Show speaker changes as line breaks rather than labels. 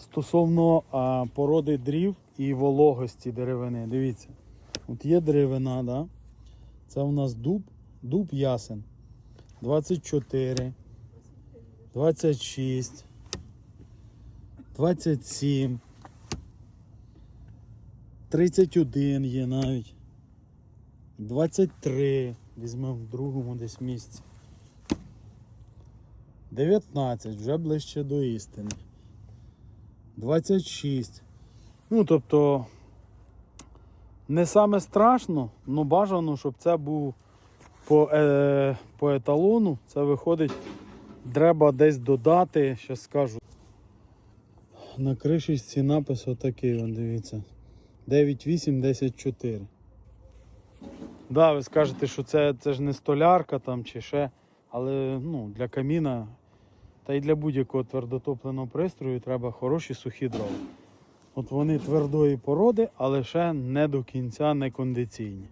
Стосовно а, породи дрів і вологості деревини. Дивіться. От є деревина, да? Це у нас дуб, дуб ясен. 24, 26, 27, 31 є навіть. 23. Візьмемо в другому десь місці. 19, вже ближче до істини. 26. Ну, тобто, не саме страшно, але бажано, щоб це був по, е, по еталону. Це виходить, треба десь додати, зараз скажу. На кришечці напис отакий, вон, дивіться. 9,8, 10,4. Да, ви скажете, що це, це ж не столярка там чи ще, але ну, для каміна та й для будь-якого твердотопленого пристрою треба хороші сухі дрова. От вони твердої породи, але ще не до кінця не кондиційні.